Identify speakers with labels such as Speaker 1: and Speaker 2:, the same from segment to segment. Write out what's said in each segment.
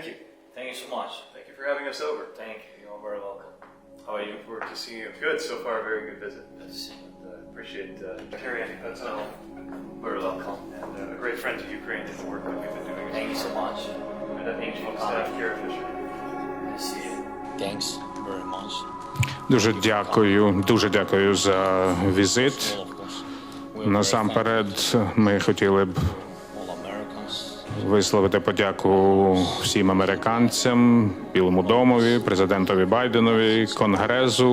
Speaker 1: Thank you.
Speaker 2: Thank you so much.
Speaker 1: Thank you for having us over.
Speaker 2: Thank you. You're very welcome.
Speaker 1: How are you? Forward to seeing you. Good. So far, a very good visit.
Speaker 2: Good to see you.
Speaker 1: And, uh, appreciate uh, carrying us on.
Speaker 2: Very welcome.
Speaker 1: And uh, a great friend to Ukraine in the work that we've been doing.
Speaker 2: Thank you so much.
Speaker 1: And uh, Chief of Staff Kara Fisher.
Speaker 2: Good to see you. Thanks very much.
Speaker 3: Дуже дякую, дуже дякую за візит.
Speaker 2: All of course. We're very
Speaker 3: Насамперед, ми хотіли б
Speaker 2: thankful all Americans.
Speaker 3: висловити подяку всім американцям, Білому домові, президентові Байденові, Конгресу.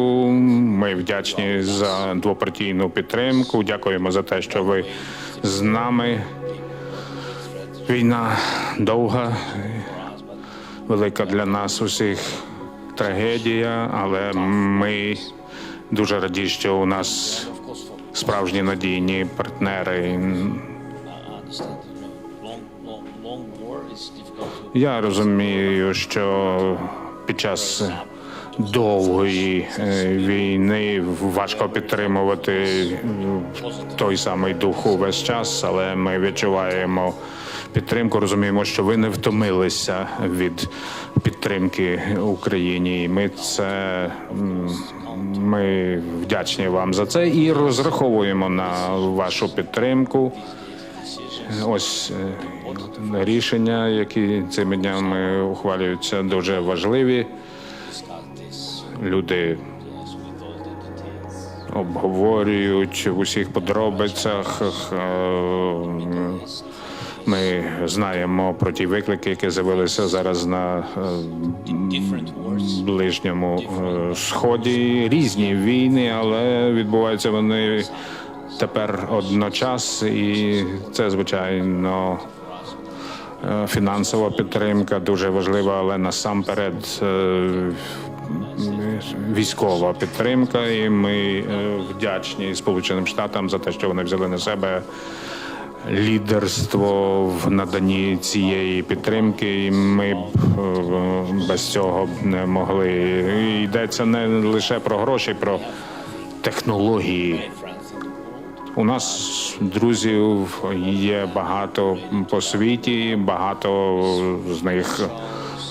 Speaker 3: Ми вдячні за двопартійну підтримку. Дякуємо за те, що ви з нами. Війна довга, велика для нас усіх трагедія, але ми дуже раді, що у нас справжні надійні партнери. Я розумію, що під час довгої е, війни важко підтримувати той самий дух увесь час, але ми відчуваємо підтримку. Розуміємо, що ви не втомилися від підтримки Україні. І Ми це ми вдячні вам за це і розраховуємо на вашу підтримку. Ось е, рішення, які цими днями ухвалюються, дуже важливі. Люди обговорюють в усіх подробицях. е, Ми знаємо про ті виклики, які з'явилися зараз на е, ближньому сході. Різні війни, але відбуваються вони тепер одночас, і це звичайно. е, Фінансова підтримка дуже важлива, але насамперед е, військова підтримка, і ми е, вдячні Сполученим Штатам за те, що вони взяли на себе лідерство в наданні цієї підтримки. І ми б без цього б не могли. Йдеться не лише про гроші, про технології. У нас друзів є багато по світі, багато з них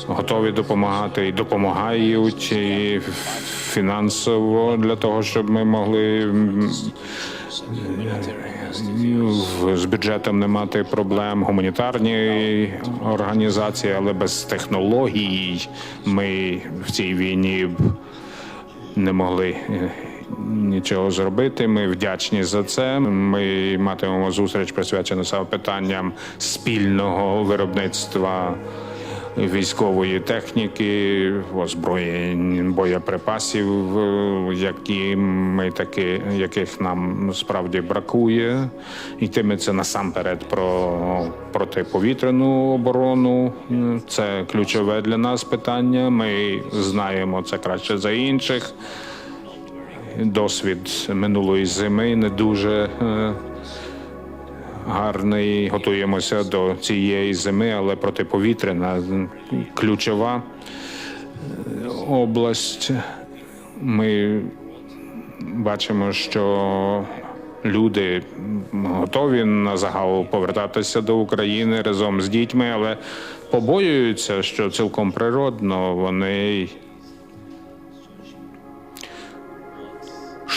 Speaker 3: готові допомагати і допомагають і фінансово для того, щоб ми могли з бюджетом не мати проблем. Гуманітарні організації, але без технологій ми в цій війні б не могли е, нічого зробити. Ми вдячні за це. Ми матимемо зустріч присвячену саме питанням спільного виробництва військової техніки, озброєнь, боєприпасів, які ми таки, яких нам справді бракує. Йтиметься насамперед про протиповітряну оборону. Це ключове для нас питання. Ми знаємо це краще за інших досвід минулої зими не дуже е, гарний. Готуємося до цієї зими, але протиповітряна ключова е, область. Ми бачимо, що люди готові на загал повертатися до України разом з дітьми, але побоюються, що цілком природно вони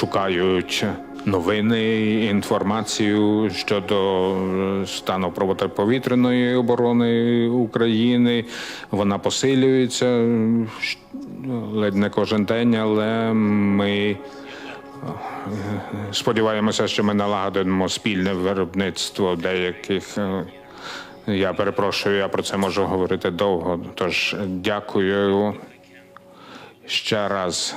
Speaker 3: шукають новини, інформацію щодо е, стану протиповітряної оборони України. Вона посилюється ледь не кожен день, але ми е, сподіваємося, що ми налагодимо спільне виробництво деяких. е, Я перепрошую, я про це можу говорити довго. Тож дякую ще раз